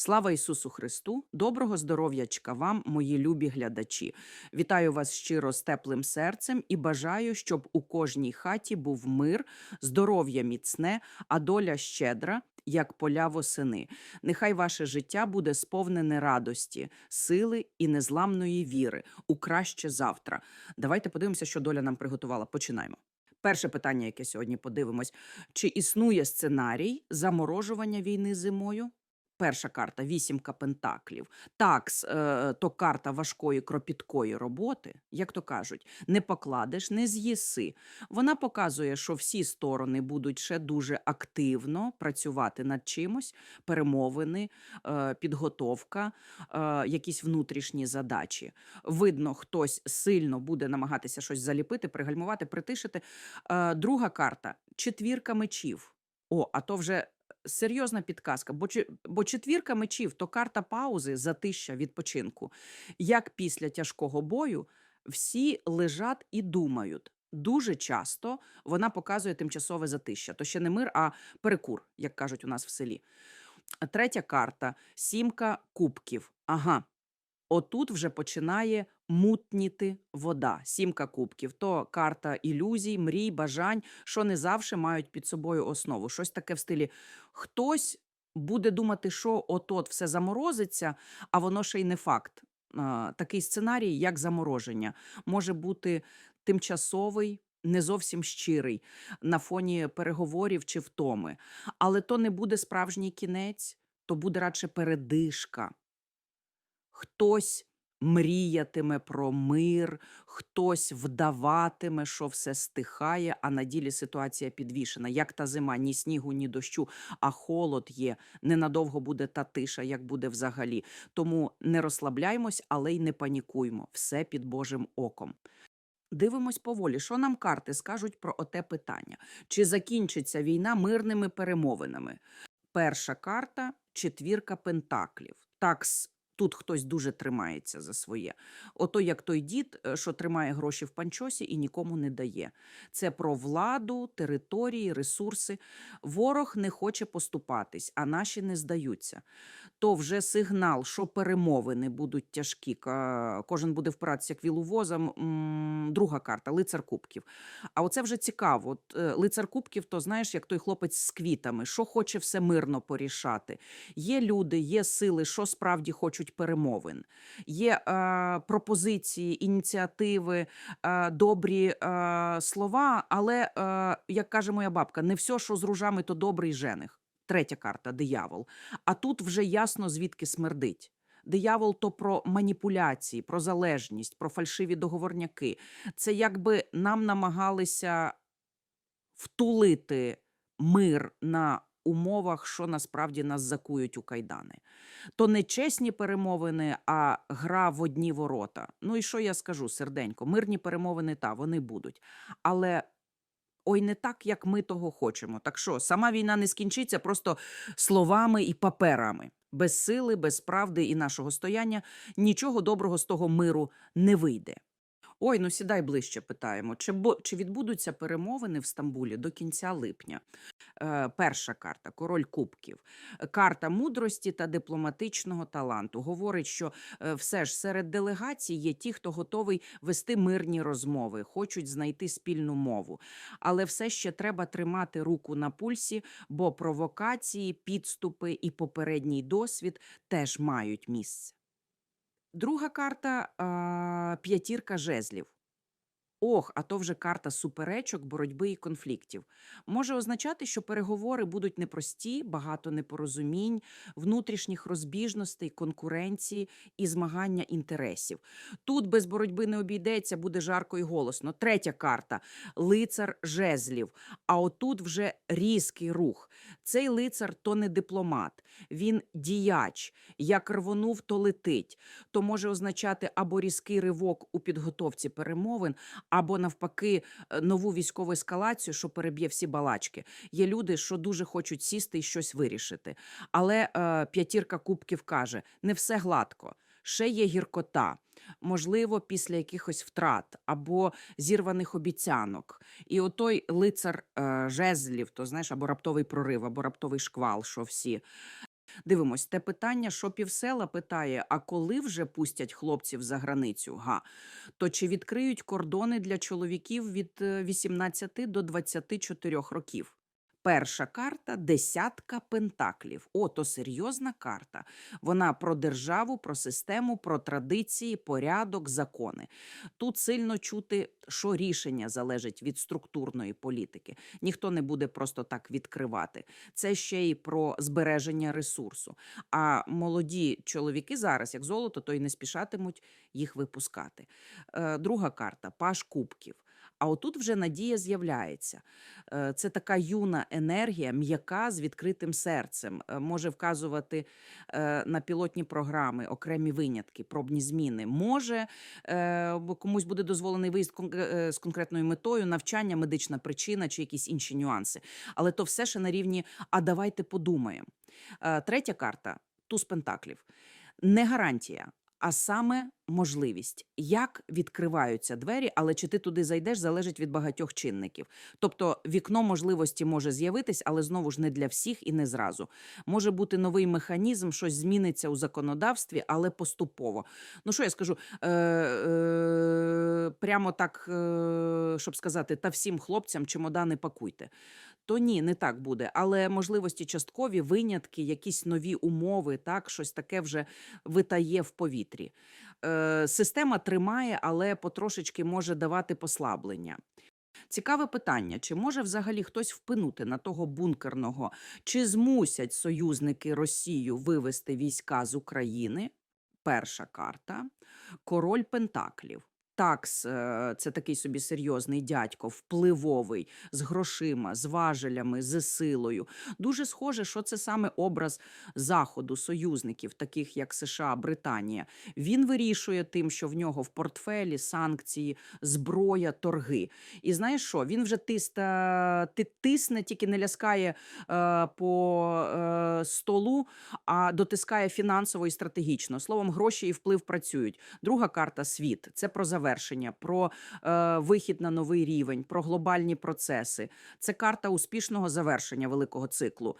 Слава Ісусу Христу! Доброго здоров'ячка вам, мої любі глядачі! Вітаю вас щиро з теплим серцем і бажаю, щоб у кожній хаті був мир, здоров'я міцне, а доля щедра, як поля восени. Нехай ваше життя буде сповнене радості, сили і незламної віри у краще завтра. Давайте подивимося, що доля нам приготувала. Починаємо. Перше питання, яке сьогодні подивимось: чи існує сценарій заморожування війни зимою? Перша карта вісімка пентаклів. Такс е, то карта важкої кропіткої роботи, як то кажуть, не покладеш, не з'їси. Вона показує, що всі сторони будуть ще дуже активно працювати над чимось, перемовини, е, підготовка, е, якісь внутрішні задачі. Видно, хтось сильно буде намагатися щось заліпити, пригальмувати, притишити. Друга карта четвірка мечів. О, а то вже серйозна підказка, бо, бо четвірка мечів то карта паузи, затища, відпочинку. Як після тяжкого бою всі лежать і думають. Дуже часто вона показує тимчасове затища. То ще не мир, а перекур, як кажуть у нас в селі. Третя карта сімка кубків. Ага. Отут вже починає мутніти вода. Сімка кубків. То карта ілюзій, мрій, бажань, що не завжди мають під собою основу. Щось таке в стилі хтось буде думати, що от-от все заморозиться, а воно ще й не факт. Такий сценарій, як замороження, може бути тимчасовий. Не зовсім щирий на фоні переговорів чи втоми. Але то не буде справжній кінець, то буде радше передишка. Хтось мріятиме про мир, хтось вдаватиме, що все стихає, а на ділі ситуація підвішена. Як та зима, ні снігу, ні дощу, а холод є. Ненадовго буде та тиша, як буде взагалі. Тому не розслабляймось, але й не панікуймо. Все під Божим оком. Дивимось поволі, що нам карти скажуть про оте питання. Чи закінчиться війна мирними перемовинами? Перша карта четвірка пентаклів. Так, тут хтось дуже тримається за своє. Ото як той дід, е, що тримає гроші в панчосі і нікому не дає. Це про владу, території, ресурси. Ворог не хоче поступатись, а наші не здаються. То вже сигнал, що перемовини будуть тяжкі. Кожен буде впиратися як вілувозом. Друга карта лицар кубків. А оце вже цікаво. Е, лицар кубків, то знаєш, як той хлопець з квітами, що хоче все мирно порішати. Є люди, є сили, що справді хочуть перемовин. Є е, пропозиції, ініціативи, е, добрі е, слова, але, е, як каже моя бабка, не все, що з ружами, то добрий жених. Третя карта диявол. А тут вже ясно, звідки смердить. Диявол то про маніпуляції, про залежність, про фальшиві договорняки. Це якби нам намагалися втулити мир на умовах, що насправді нас закують у кайдани. То не чесні перемовини, а гра в одні ворота. Ну і що я скажу, серденько? Мирні перемовини та вони будуть. Але ой, не так, як ми того хочемо. Так що сама війна не скінчиться просто словами і паперами. Без сили, без правди і нашого стояння нічого доброго з того миру не вийде. Ой, ну сідай ближче, питаємо. Чи, бо, чи відбудуться перемовини в Стамбулі до кінця липня? Е, перша карта король кубків. Карта мудрості та дипломатичного таланту. Говорить, що е, все ж серед делегацій є ті, хто готовий вести мирні розмови, хочуть знайти спільну мову. Але все ще треба тримати руку на пульсі, бо провокації, підступи і попередній досвід теж мають місце. Друга карта п'ятірка жезлів. Ох, а то вже карта суперечок, боротьби і конфліктів. Може означати, що переговори будуть непрості, багато непорозумінь, внутрішніх розбіжностей, конкуренції і змагання інтересів. Тут без боротьби не обійдеться, буде жарко і голосно. Третя карта лицар жезлів. А отут вже різкий рух. Цей лицар то не дипломат, він діяч. Як рвонув, то летить. То може означати або різкий ривок у підготовці перемовин, або навпаки е, нову військову ескалацію, що переб'є всі балачки. Є люди, що дуже хочуть сісти і щось вирішити. Але е, п'ятірка кубків каже: не все гладко. Ще є гіркота, можливо, після якихось втрат або зірваних обіцянок. І отой лицар е, жезлів, то знаєш, або раптовий прорив, або раптовий шквал, що всі. Дивимось, те питання, що півсела питає: а коли вже пустять хлопців за границю? Га. То чи відкриють кордони для чоловіків від е, 18 до 24 років? Перша карта десятка пентаклів. О, то серйозна карта. Вона про державу, про систему, про традиції, порядок, закони. Тут сильно чути, що рішення залежить від структурної політики. Ніхто не буде просто так відкривати. Це ще й про збереження ресурсу. А молоді чоловіки зараз, як золото, то й не спішатимуть їх випускати. Е, друга карта паш кубків. А отут вже надія з'являється. Е, Це така юна енергія, м'яка з відкритим серцем, е, може вказувати е, на пілотні програми, окремі винятки, пробні зміни. Може комусь буде дозволений виїзд з конкретною метою, навчання, медична причина чи якісь інші нюанси. Але то все ще на рівні а давайте подумаємо. Третя карта туз пентаклів. Не гарантія, а саме можливість, як відкриваються двері, але чи ти туди зайдеш, залежить від багатьох чинників. Тобто вікно можливості може з'явитись, але знову ж не для всіх і не зразу. Може бути новий механізм, щось зміниться у законодавстві, але поступово. Ну що я скажу? Е, е, прямо так, е, щоб сказати, та всім хлопцям чемодани пакуйте. То ні, не так буде. Але можливості часткові, винятки, якісь нові умови, так, щось таке вже витає в повітрі. Е, система тримає, але потрошечки може давати послаблення. Цікаве питання: чи може взагалі хтось впинути на того бункерного, чи змусять союзники Росію вивести війська з України? Перша карта. Король Пентаклів. Такс, е, це такий собі серйозний дядько, впливовий, з грошима, з важелями, з силою. Дуже схоже, що це саме образ заходу, союзників, таких як США, Британія. Він вирішує тим, що в нього в портфелі санкції, зброя, торги. І знаєш що? Він вже тиста, ти тисне, тільки не ляскає е, по е, столу, а дотискає фінансово і стратегічно. Словом, гроші і вплив працюють. Друга карта світ це про завершення, про е, вихід на новий рівень, про глобальні процеси. Це карта успішного завершення великого циклу.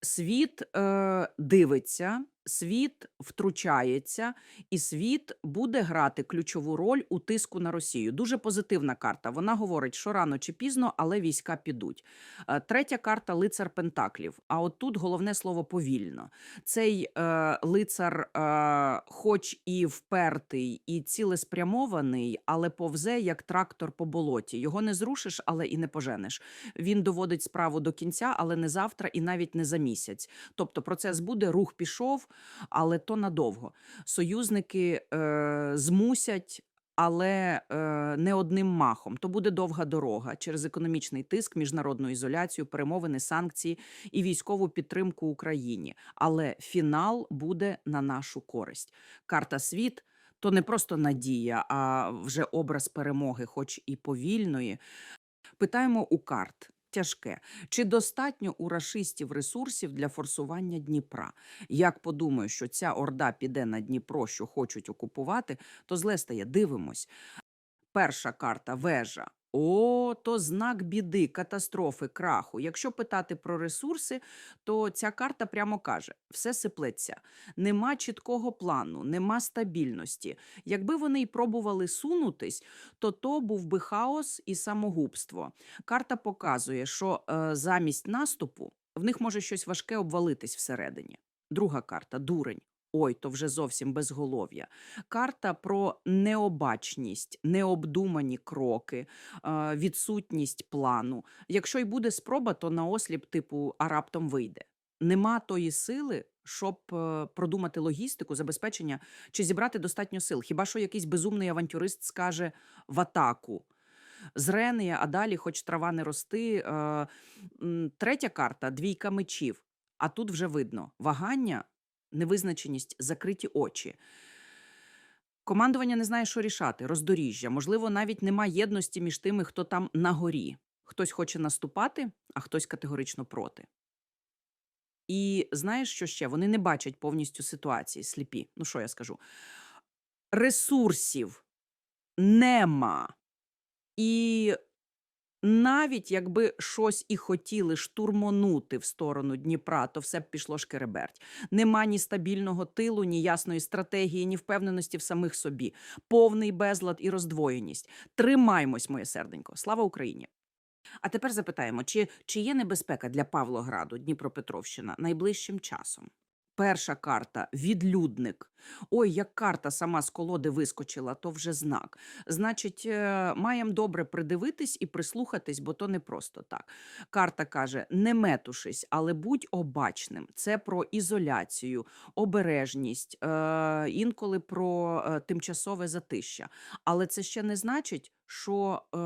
Світ е, дивиться, світ втручається, і світ буде грати ключову роль у тиску на Росію. Дуже позитивна карта. Вона говорить, що рано чи пізно, але війська підуть. Е, Третя карта лицар Пентаклів. А от тут головне слово повільно. Цей е, лицар, е, хоч і впертий, і цілеспрямований, але повзе як трактор по болоті. Його не зрушиш, але і не поженеш. Він доводить справу до кінця, але не завтра і навіть не за місяць. Тобто процес буде, рух пішов, але то надовго. Союзники е, змусять. Але е, не одним махом. То буде довга дорога через економічний тиск, міжнародну ізоляцію, перемовини, санкції і військову підтримку Україні. Але фінал буде на нашу користь. Карта світ то не просто надія, а вже образ перемоги, хоч і повільної. Питаємо у карт. Тяжке. Чи достатньо у рашистів ресурсів для форсування Дніпра? Як подумаю, що ця орда піде на Дніпро, що хочуть окупувати, то зле стає. Дивимось. Перша карта вежа. О, то знак біди, катастрофи, краху. Якщо питати про ресурси, то ця карта прямо каже: все сиплеться. Нема чіткого плану, нема стабільності. Якби вони й пробували сунутись, то то був би хаос і самогубство. Карта показує, що е, замість наступу в них може щось важке обвалитись всередині. Друга карта дурень. Ой, то вже зовсім безголов'я. Карта про необачність, необдумані кроки, відсутність плану. Якщо й буде спроба, то на осліп, типу, а раптом вийде. Нема тої сили, щоб е, продумати логістику, забезпечення чи зібрати достатньо сил. Хіба що якийсь безумний авантюрист скаже в атаку. Зрене, а далі, хоч трава не рости. Е, третя карта двійка мечів. А тут вже видно вагання, невизначеність, закриті очі. Командування не знає, що рішати, роздоріжжя. Можливо, навіть нема єдності між тими, хто там на горі. Хтось хоче наступати, а хтось категорично проти. І знаєш, що ще? Вони не бачать повністю ситуації, сліпі. Ну, що я скажу? Ресурсів нема. І Навіть якби щось і хотіли штурмонути в сторону Дніпра, то все б пішло шкереберть. Нема ні стабільного тилу, ні ясної стратегії, ні впевненості в самих собі. Повний безлад і роздвоєність. Тримаймось, моє серденько. Слава Україні! А тепер запитаємо, чи, чи є небезпека для Павлограду, Дніпропетровщина найближчим часом? Перша карта відлюдник. Ой, як карта сама з колоди вискочила, то вже знак. Значить, е, маємо добре придивитись і прислухатись, бо то не просто так. Карта каже: не метушись, але будь обачним. Це про ізоляцію, обережність, е, інколи про е, тимчасове затища. Але це ще не значить, що е,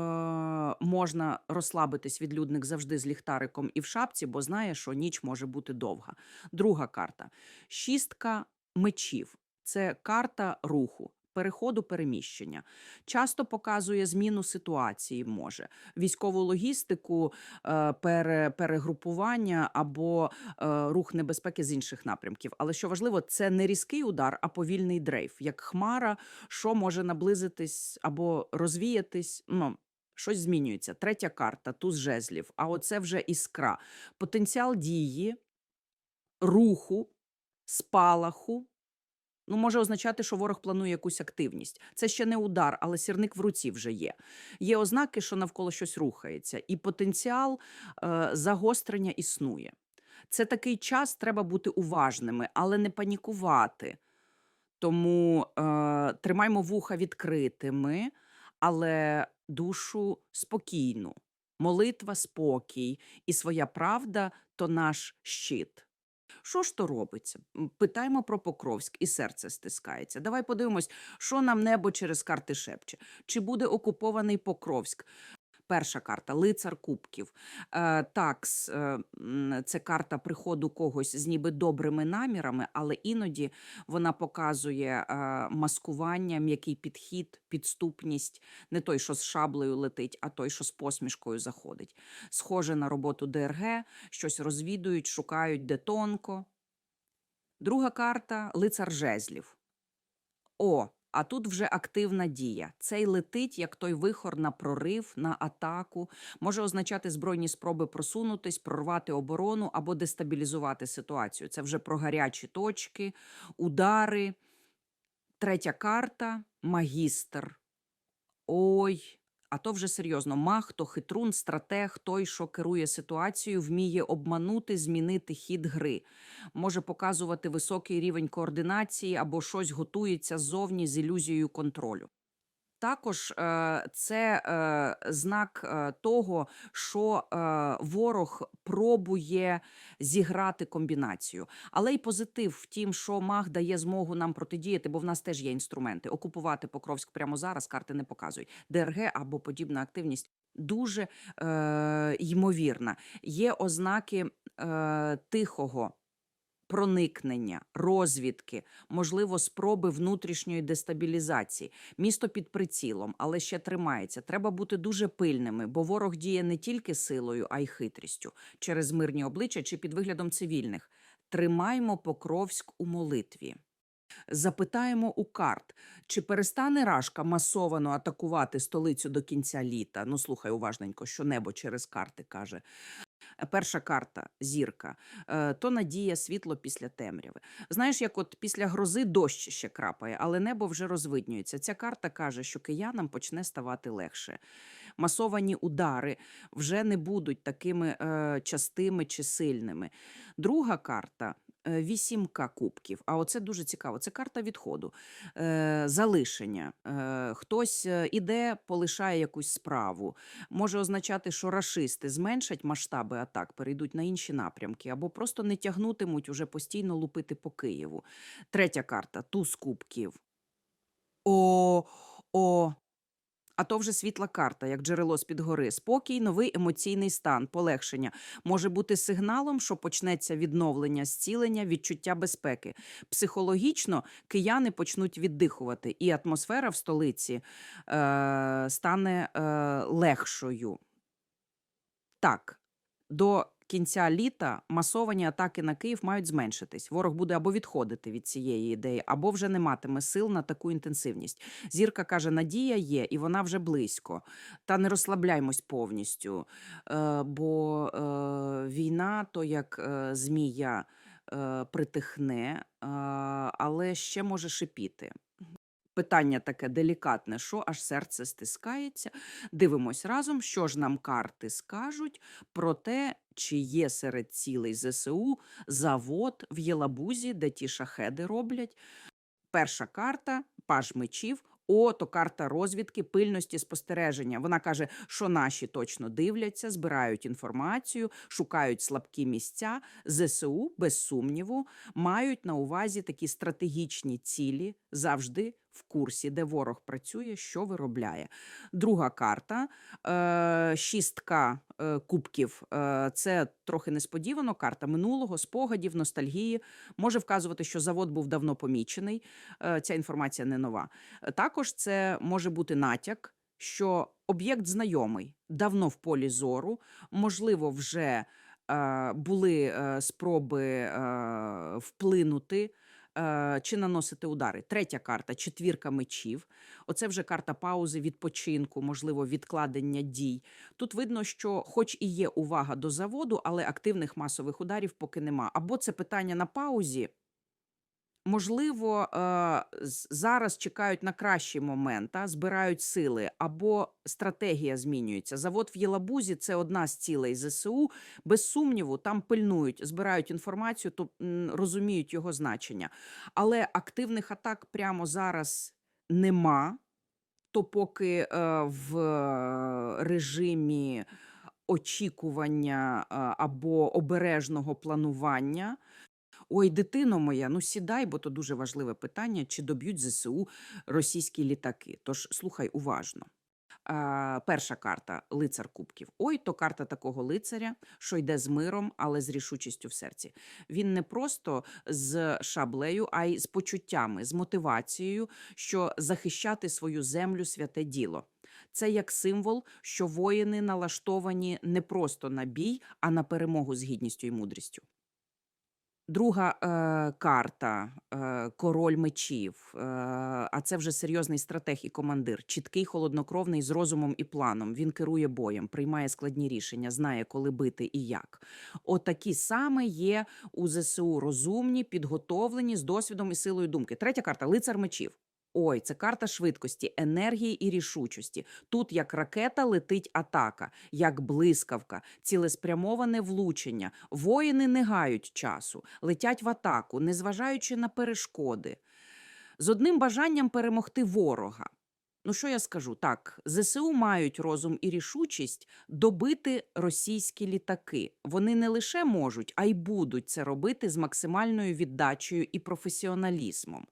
можна розслабитись відлюдник завжди з ліхтариком і в шапці, бо знає, що ніч може бути довга. Друга карта шістка мечів. Це карта руху. Переходу переміщення часто показує зміну ситуації, може військову логістику, е, пере, перегрупування або е, рух небезпеки з інших напрямків. Але що важливо, це не різкий удар, а повільний дрейф, як хмара, що може наблизитись або розвіятись. Ну, щось змінюється. Третя карта туз жезлів. А оце вже іскра. Потенціал дії, руху, спалаху. Ну, може означати, що ворог планує якусь активність. Це ще не удар, але сірник в руці вже є. Є ознаки, що навколо щось рухається, і потенціал е, загострення існує. Це такий час, треба бути уважними, але не панікувати. Тому е, тримаймо вуха відкритими, але душу спокійну. Молитва, спокій і своя правда то наш щит. Що ж то робиться? Питаємо про Покровськ, і серце стискається. Давай подивимось, що нам небо через карти шепче. Чи буде окупований Покровськ? Перша карта лицар кубків. Е, такс, е, це карта приходу когось з ніби добрими намірами, але іноді вона показує е, маскування, м'який підхід, підступність, не той, що з шаблею летить, а той, що з посмішкою заходить. Схоже на роботу ДРГ, щось розвідують, шукають де тонко. Друга карта лицар жезлів. О, а тут вже активна дія. Цей летить, як той вихор на прорив, на атаку, може означати збройні спроби просунутись, прорвати оборону або дестабілізувати ситуацію. Це вже про гарячі точки, удари. Третя карта магістр. Ой. А то вже серйозно. мах, то хитрун, стратег, той, що керує ситуацією, вміє обманути, змінити хід гри може показувати високий рівень координації або щось готується ззовні з ілюзією контролю. Також е, це е, знак е, того, що ворог пробує зіграти комбінацію. Але й позитив в тім, що маг дає змогу нам протидіяти, бо в нас теж є інструменти. Окупувати Покровськ прямо зараз карти не показують. ДРГ або подібна активність дуже е, ймовірна. Є ознаки е, тихого проникнення, розвідки, можливо, спроби внутрішньої дестабілізації. Місто під прицілом, але ще тримається. Треба бути дуже пильними, бо ворог діє не тільки силою, а й хитрістю через мирні обличчя чи під виглядом цивільних. Тримаймо Покровськ у молитві. Запитаємо у карт, чи перестане Рашка масовано атакувати столицю до кінця літа. Ну, слухай уважненько, що небо через карти каже. Перша карта зірка, е, то надія світло після темряви. Знаєш, як от після грози дощ ще крапає, але небо вже розвиднюється. Ця карта каже, що киянам почне ставати легше. Масовані удари вже не будуть такими е, частими чи сильними. Друга карта. Е, Вісімка кубків. А оце дуже цікаво. Це карта відходу, е, залишення. Е, хтось е, іде, полишає якусь справу. Може означати, що рашисти зменшать масштаби атак, перейдуть на інші напрямки, або просто не тягнутимуть уже постійно лупити по Києву. Третя карта туз кубків. О, о. А то вже світла карта, як джерело з-під гори. Спокій, новий емоційний стан, полегшення може бути сигналом, що почнеться відновлення, зцілення, відчуття безпеки. Психологічно кияни почнуть віддихувати, і атмосфера в столиці е, стане е, легшою. Так, до кінця літа масовані атаки на Київ мають зменшитись. Ворог буде або відходити від цієї ідеї, або вже не матиме сил на таку інтенсивність. Зірка каже: надія є, і вона вже близько. Та не розслабляймось повністю. Е, бо е, війна, то як е, змія притихне, але ще може шипіти. Питання таке делікатне, що аж серце стискається. Дивимось разом, що ж нам карти скажуть про те, чи є серед цілей ЗСУ завод в Єлабузі, де ті шахеди роблять. Перша карта паж мечів. О, то карта розвідки, пильності спостереження. Вона каже, що наші точно дивляться, збирають інформацію, шукають слабкі місця. ЗСУ, без сумніву, мають на увазі такі стратегічні цілі завжди в курсі, де ворог працює, що виробляє. Друга карта е, шістка е, кубків. Е, це трохи несподівано. Карта минулого, спогадів, ностальгії. Може вказувати, що завод був давно помічений. Ця інформація не нова. Також це може бути натяк, що об'єкт знайомий, давно в полі зору, можливо, вже були спроби вплинути. Е, Чи наносити удари? Третя карта четвірка мечів. Оце вже карта паузи, відпочинку, можливо, відкладення дій. Тут видно, що, хоч і є увага до заводу, але активних масових ударів поки нема. Або це питання на паузі. Можливо, е, зараз чекають на кращий момент, та, збирають сили, або стратегія змінюється. Завод в Єлабузі це одна з цілей ЗСУ. Без сумніву, там пильнують, збирають інформацію, то розуміють його значення. Але активних атак прямо зараз нема. То поки е, в режимі очікування е, або обережного планування. Ой, дитино моя, ну сідай, бо то дуже важливе питання, чи доб'ють ЗСУ російські літаки. Тож слухай уважно. А, перша карта лицар кубків. Ой, то карта такого лицаря, що йде з миром, але з рішучістю в серці. Він не просто з шаблею, а й з почуттями, з мотивацією, що захищати свою землю святе діло. Це як символ, що воїни налаштовані не просто на бій, а на перемогу з гідністю і мудрістю. Друга е, карта е, король мечів. Е, а це вже серйозний стратег і командир. Чіткий, холоднокровний з розумом і планом. Він керує боєм, приймає складні рішення, знає, коли бити і як. Отакі саме є у ЗСУ розумні, підготовлені з досвідом і силою думки. Третя карта лицар мечів. Ой, це карта швидкості, енергії і рішучості. Тут як ракета летить атака, як блискавка, цілеспрямоване влучення. Воїни не гають часу, летять в атаку, незважаючи на перешкоди, з одним бажанням перемогти ворога. Ну, що я скажу? Так, ЗСУ мають розум і рішучість добити російські літаки. Вони не лише можуть, а й будуть це робити з максимальною віддачею і професіоналізмом.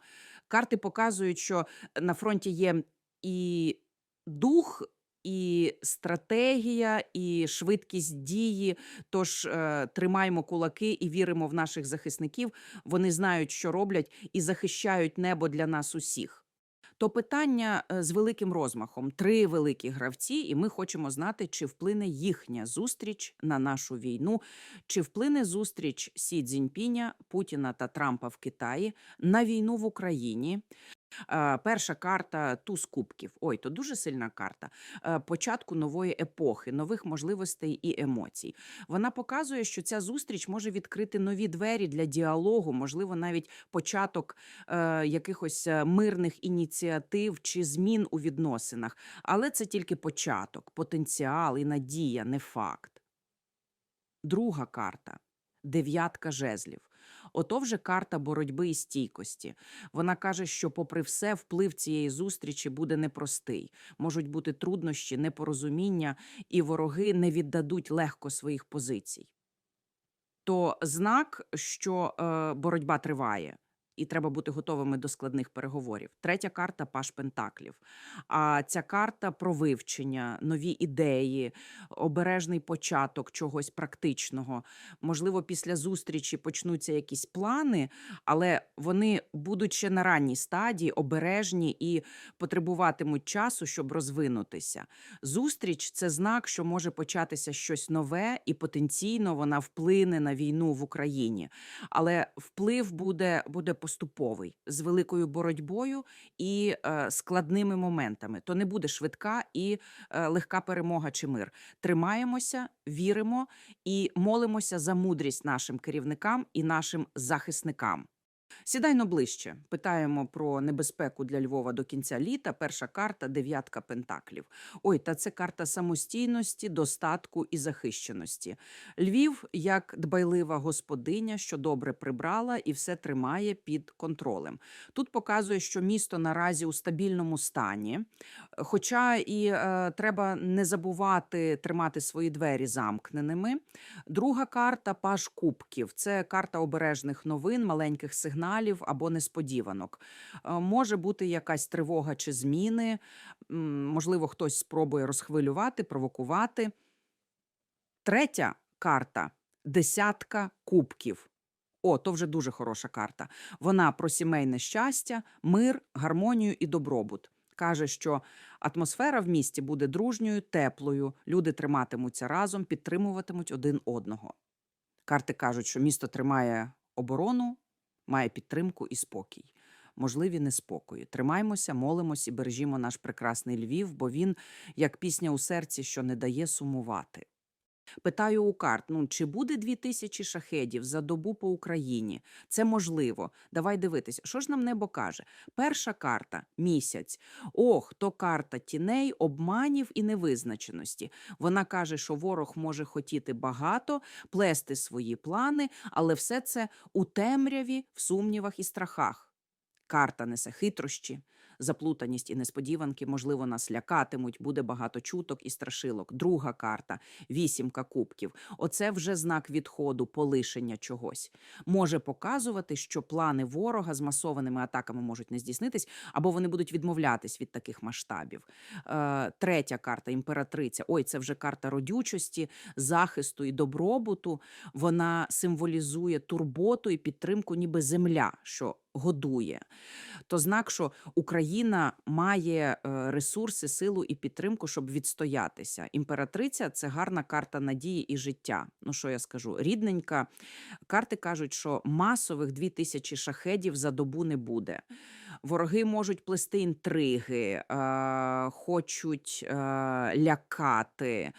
Карти показують, що на фронті є і дух, і стратегія, і швидкість дії. Тож е, тримаємо кулаки і віримо в наших захисників. Вони знають, що роблять, і захищають небо для нас усіх. То питання е, з великим розмахом: три великі гравці, і ми хочемо знати, чи вплине їхня зустріч на нашу війну, чи вплине зустріч Сі Цзіньпіня, Путіна та Трампа в Китаї на війну в Україні. Е, Перша карта туз кубків. Ой, то дуже сильна карта е, початку нової епохи, нових можливостей і емоцій. Вона показує, що ця зустріч може відкрити нові двері для діалогу, можливо, навіть початок е, якихось е, мирних ініціатив чи змін у відносинах. Але це тільки початок, потенціал і надія, не факт. Друга карта дев'ятка жезлів. Ото вже карта боротьби і стійкості. Вона каже, що, попри все, вплив цієї зустрічі буде непростий. Можуть бути труднощі, непорозуміння, і вороги не віддадуть легко своїх позицій. То знак, що е, боротьба триває. І треба бути готовими до складних переговорів. Третя карта Паш Пентаклів. А ця карта про вивчення, нові ідеї, обережний початок чогось практичного. Можливо, після зустрічі почнуться якісь плани, але вони будуть ще на ранній стадії, обережні і потребуватимуть часу, щоб розвинутися. Зустріч це знак, що може початися щось нове, і потенційно вона вплине на війну в Україні. Але вплив буде, буде поступовий з великою боротьбою і е, складними моментами. То не буде швидка і е, легка перемога чи мир. Тримаємося, віримо і молимося за мудрість нашим керівникам і нашим захисникам. Сідайно ближче. Питаємо про небезпеку для Львова до кінця літа. Перша карта дев'ятка пентаклів. Ой, та це карта самостійності, достатку і захищеності. Львів як дбайлива господиня, що добре прибрала і все тримає під контролем. Тут показує, що місто наразі у стабільному стані. Хоча і е, треба не забувати тримати свої двері замкненими. Друга карта Паж Кубків. Це карта обережних новин, маленьких сигналів або несподіванок. Е, Може бути якась тривога чи зміни. Можливо, хтось спробує розхвилювати, провокувати. Третя карта десятка кубків. О, то вже дуже хороша карта. Вона про сімейне щастя, мир, гармонію і добробут. Каже, що атмосфера в місті буде дружньою, теплою, люди триматимуться разом, підтримуватимуть один одного. Карти кажуть, що місто тримає оборону, має підтримку і спокій. Можливі неспокої. Тримаймося, молимось і бережімо наш прекрасний Львів, бо він як пісня у серці, що не дає сумувати. Питаю у карт: ну чи буде дві тисячі шахедів за добу по Україні? Це можливо. Давай дивитися. Що ж нам небо каже? Перша карта місяць. Ох, то карта тіней, обманів і невизначеності. Вона каже, що ворог може хотіти багато, плести свої плани, але все це у темряві, в сумнівах і страхах. Карта несе хитрощі, заплутаність і несподіванки, можливо, нас лякатимуть, буде багато чуток і страшилок. Друга карта вісімка кубків. Оце вже знак відходу, полишення чогось. Може показувати, що плани ворога з масованими атаками можуть не здійснитись, або вони будуть відмовлятись від таких масштабів. Е, третя карта імператриця. Ой, це вже карта родючості, захисту і добробуту. Вона символізує турботу і підтримку, ніби земля, що годує. То знак, що Україна має е, ресурси, силу і підтримку, щоб відстоятися. Імператриця це гарна карта надії і життя. Ну що я скажу? Рідненька. Карти кажуть, що масових дві тисячі шахедів за добу не буде. Вороги можуть плести інтриги, е, хочуть е, лякати,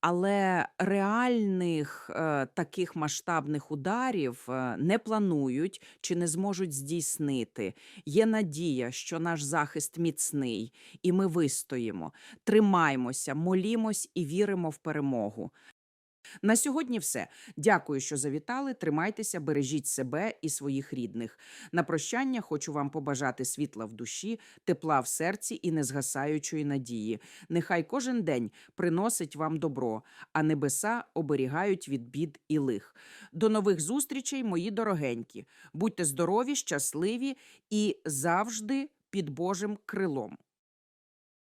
але реальних е, таких масштабних ударів не планують чи не зможуть здійснити. Є надія, що наш захист міцний, і ми вистоїмо. Тримаймося, молімось і віримо в перемогу. На сьогодні все. Дякую, що завітали. Тримайтеся, бережіть себе і своїх рідних. На прощання хочу вам побажати світла в душі, тепла в серці і незгасаючої надії. Нехай кожен день приносить вам добро, а небеса оберігають від бід і лих. До нових зустрічей, мої дорогенькі. Будьте здорові, щасливі і завжди під Божим крилом.